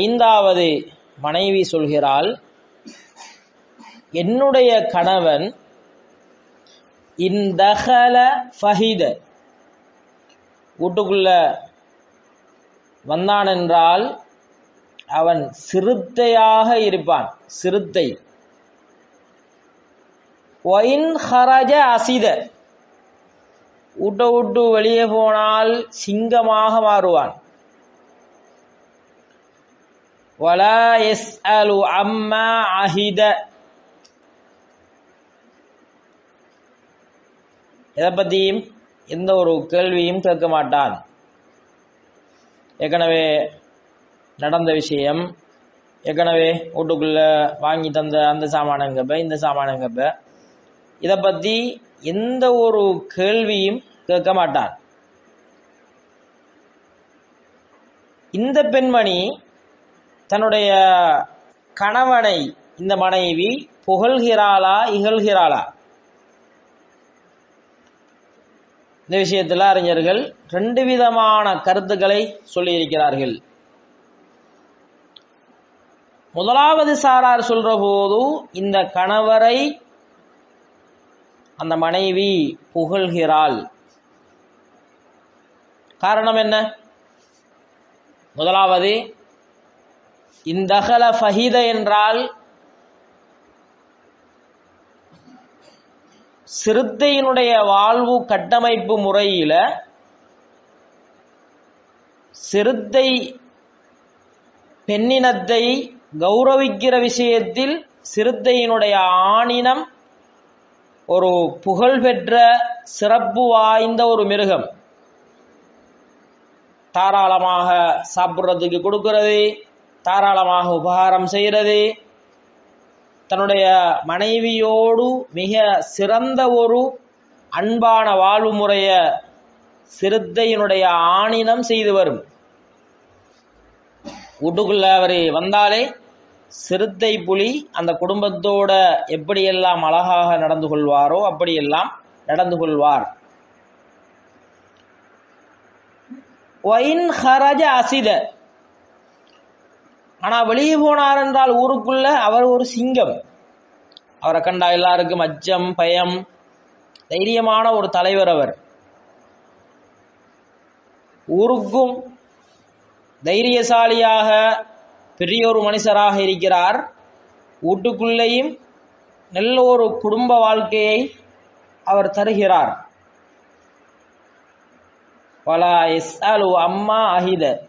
ஐந்தாவது மனைவி சொல்கிறாள் என்னுடைய கணவன் இந்தகல ஃபஹித. வீட்டுக்குள்ள வந்தான் என்றால் அவன் சிறுத்தையாக இருப்பான் சிறுத்தை. ஒயின் ஹரஜ அசித. வீட்டை விட்டு வெளியே போனால் சிங்கமாக மாறுவான். ولا எஸ் அலு அம்மா எதை பற்றியும் எந்த ஒரு கேள்வியும் கேட்க மாட்டான். ஏற்கனவே நடந்த விஷயம் ஏற்கனவே வீட்டுக்குள்ள வாங்கி தந்த அந்த சாமானங்கப்ப இந்த சாமானங்கப்ப இதை பற்றி எந்த ஒரு கேள்வியும் கேட்க மாட்டான். இந்த பெண்மணி தன்னுடைய கணவனை இந்த மனைவி புகழ்கிறாளா இகழ்கிறாளா? இந்த விஷயத்தில் அறிஞர்கள் ரெண்டு விதமான கருத்துக்களை சொல்லியிருக்கிறார்கள். முதலாவது சாரார் சொல்ற போது இந்த கணவரை அந்த மனைவி புகழ்கிறாள். காரணம் என்ன? முதலாவது இந்தகல ஃபஹீத என்றால் சிறுத்தையினுடைய வாழ்வு கட்டமைப்பு முறையில சிறுத்தை பெண்ணினத்தை கௌரவிக்கிற விஷயத்தில் சிறுத்தையினுடைய ஆணினம் ஒரு புகழ்பெற்ற சிறப்பு வாய்ந்த ஒரு மிருகம். தாராளமாக சாப்பிட்றதுக்கு கொடுக்கிறது. தாராளமாக உபகாரம் செய்கிறது தன்னுடைய மனைவியோடு மிக சிறந்த ஒரு அன்பான வாழ்வு முறைய சிறுத்தையினுடைய ஆணினம் செய்து வரும். வீட்டுக்குள்ள அவர் வந்தாலே சிறுத்தை புலி அந்த குடும்பத்தோட எப்படியெல்லாம் அழகாக நடந்து கொள்வாரோ அப்படியெல்லாம் நடந்து கொள்வார். ஒயின் ஹரஜ அசித. ஆனா வெளியே போனார் என்றால் ஊருக்குள்ள அவர் ஒரு சிங்கம். அவரை கண்டா எல்லாருக்கும் அச்சம் பயம் தைரியமான ஒரு தலைவர் அவர். ஊருக்கும் தைரியசாலியாக பெரிய ஒரு மனுஷராக இருக்கிறார். வீட்டுக்குள்ளேயும் நல்ல ஒரு குடும்ப வாழ்க்கையை அவர் தருகிறார். வலா எஸ்அலு அம்மா அஹித.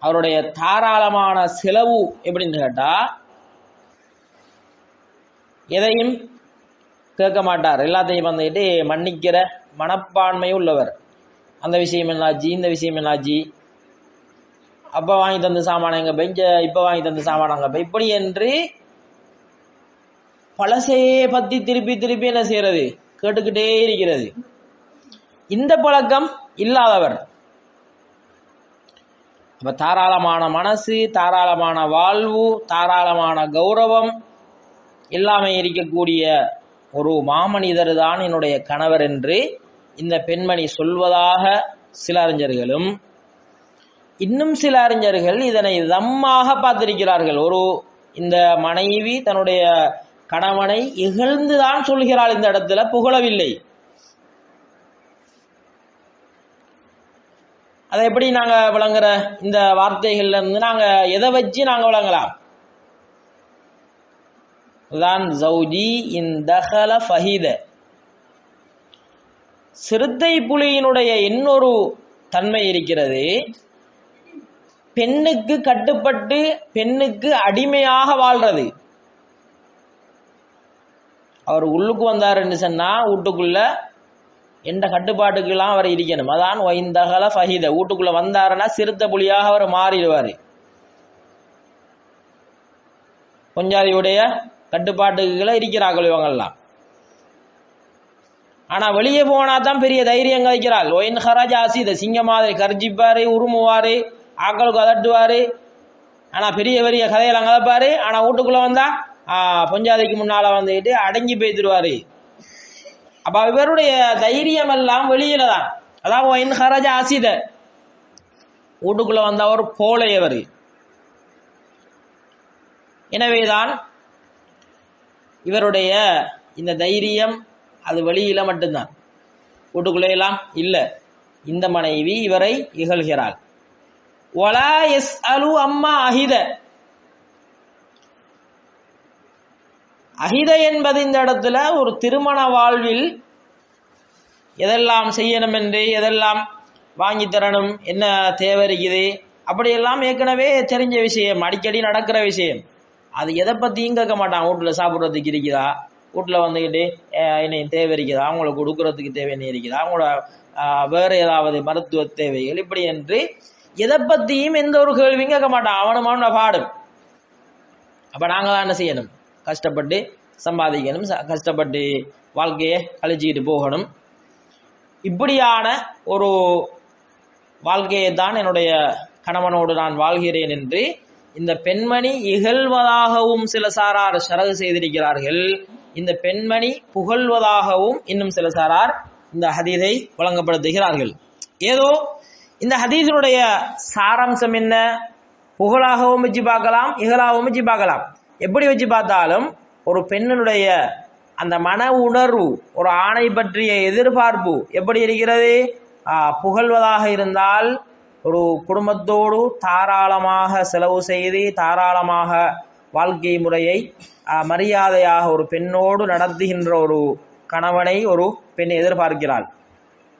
அவருடைய தாராளமான செலவு எப்படின்னு கேட்டா எதையும் கேட்க மாட்டார். எல்லாத்தையும் வந்துட்டு மன்னிக்கிற மனப்பான்மை உள்ளவர். அந்த விஷயம் என்னாச்சு இந்த விஷயம் என்னாச்சு அப்போ வாங்கி தந்த சாமான எங்க பெஞ்ச இப்போ வாங்கி தந்த சாமான அங்க இப்படி என்று பழசையே பத்தி திருப்பி திருப்பி என்ன செய்யறது? கேட்டுக்கிட்டே இருக்கிறது. இந்த பழக்கம் இல்லாதவர். அப்ப தாராளமான மனசு தாராளமான வாழ்வு தாராளமான கௌரவம் எல்லாமே இருக்கக்கூடிய ஒரு மாமனிதர் தான் என்னுடைய கணவர் என்று இந்த பெண்மணி சொல்வதாக சில அறிஞர்களும் இன்னும் சில அறிஞர்கள் இதனை தம்மாக பார்த்திருக்கிறார்கள். ஒரு இந்த மனைவி தன்னுடைய கணவனை இகழ்ந்துதான் சொல்கிறாள் இந்த இடத்துல புகழவில்லை. அதை எப்படி நாங்க விளங்குற இந்த வார்த்தைகள்ல இருந்து நாங்க எதை வச்சு நாங்க விளங்கலாம்? தான் ஜவுஜி இந்தகல ஃபஹீத. சிறுத்தை புலியினுடைய இன்னொரு தன்மை இருக்கிறது பெண்ணுக்கு கட்டுப்பட்டு பெண்ணுக்கு அடிமையாக வாழ்றது. அவர் உள்ளுக்கு வந்தாருன்னு சொன்னா வீட்டுக்குள்ள எந்த கட்டுப்பாட்டுக்கெல்லாம் அவர் இருக்கணும். அதான் ஒய்ந்தகல ஃபஹித வீட்டுக்குள்ள வந்தாருன்னா சிறுத்தை புலியாக அவர் மாறிடுவார். கொஞ்சாதியுடைய கட்டுப்பாட்டுகளை இருக்கிறார்கள் இவங்கெல்லாம். ஆனா வெளியே போனா தான் பெரிய தைரியம் கழிக்கிறாள். ஒயின் ஹராஜ் ஆசித சிங்க மாதிரி கர்ஜிப்பாரு உருமுவாரு ஆக்களுக்கு அதட்டுவாரு ஆனா பெரிய பெரிய கதையெல்லாம் கலப்பாரு ஆனா வீட்டுக்குள்ள வந்தா ஆஹ் பொஞ்சாதிக்கு முன்னால வந்துட்டு அடங்கி போய்த்துருவாரு அப்ப இவருடைய தைரியம் எல்லாம் வெளியில தான். அதாவது ஒயின் ஹரஜ ஆசித வீட்டுக்குள்ள வந்தவர் போலையவர் எனவேதான் இவருடைய இந்த தைரியம் அது வெளியில மட்டும்தான். வீட்டுக்குள்ளே எல்லாம் இல்ல. இந்த மனைவி இவரை இகழ்கிறாள். ஒலா எஸ் அலு அம்மா அஹித. அகித என்பது இந்த இடத்துல ஒரு திருமண வாழ்வில் எதெல்லாம் செய்யணும் என்று எதெல்லாம் வாங்கி தரணும் என்ன தேவை இருக்குது அப்படியெல்லாம் ஏற்கனவே தெரிஞ்ச விஷயம் அடிக்கடி நடக்கிற விஷயம். அது எதை பற்றியும் கேட்க மாட்டான். வீட்டில் சாப்பிட்றதுக்கு இருக்குதா? வீட்டில் வந்துக்கிட்டு அஹ், என்ன தேவை இருக்குதா அவங்களுக்கு கொடுக்கறதுக்கு தேவை என்ன இருக்குதா? அவங்களோட வேறு ஏதாவது மருத்துவ தேவைகள் இப்படி என்று எதை பற்றியும் எந்த ஒரு கேள்வியும் கேட்க மாட்டான். அவனும் அவனை பாடும் அப்போ நாங்கள் தான் என்ன செய்யணும்? கஷ்டப்பட்டு சம்பாதிக்கணும் ச- கஷ்டப்பட்டு வாழ்க்கையை கழிச்சிக்கிட்டு போகணும். இப்படியான ஒரு வாழ்க்கையை தான் என்னுடைய கணவனோடு நான் வாழ்கிறேன் என்று இந்த பெண்மணி இகழ்வதாகவும் சில சாரார் சரகு செய்திருக்கிறார்கள். இந்த பெண்மணி புகழ்வதாகவும் இன்னும் சில சாரார் இந்த ஹதீதை வழங்கப்படுத்துகிறார்கள். ஏதோ இந்த ஹதீஸினுடைய சாராம்சம் என்ன? புகழாகவும் வச்சு பார்க்கலாம் இகழாகவும் வச்சு பார்க்கலாம். எப்படி வச்சு பார்த்தாலும் ஒரு பெண்ணினுடைய அந்த மன உணர்வு ஒரு ஆணை பற்றிய எதிர்பார்ப்பு எப்படி இருக்கிறது? புகழ்வதாக இருந்தால் ஒரு குடும்பத்தோடு தாராளமாக செலவு செய்து தாராளமாக வாழ்க்கை முறையை மரியாதையாக ஒரு பெண்ணோடு நடத்துகின்ற ஒரு கணவனை ஒரு பெண் எதிர்பார்க்கிறாள்.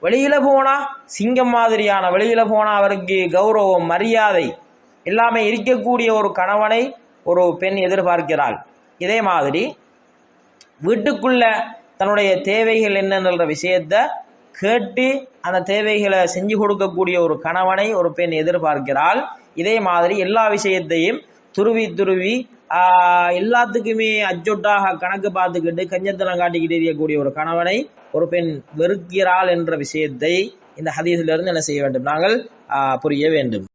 வெளியில போனா சிங்கம் மாதிரியான வெளியில போனா அவருக்கு கௌரவம் மரியாதை எல்லாமே இருக்கக்கூடிய ஒரு கணவனை ஒரு பெண் எதிர்பார்க்கிறாள். இதே மாதிரி வீட்டுக்குள்ள தன்னுடைய தேவைகள் என்னன்ற விஷயத்த கேட்டு அந்த தேவைகளை செஞ்சு கொடுக்கக்கூடிய ஒரு கணவனை ஒரு பெண் எதிர்பார்க்கிறாள். இதே மாதிரி எல்லா விஷயத்தையும் துருவி துருவி எல்லாத்துக்குமே அச்சொட்டாக கணக்கு பார்த்துக்கிட்டு கஞ்சத்தனம் காட்டிக்கிட்டு இருக்கக்கூடிய ஒரு கணவனை ஒரு பெண் வெறுக்கிறாள் என்ற விஷயத்தை இந்த ஹதீஸிலிருந்து என்ன செய்ய வேண்டும்? நாங்கள் புரிய வேண்டும்.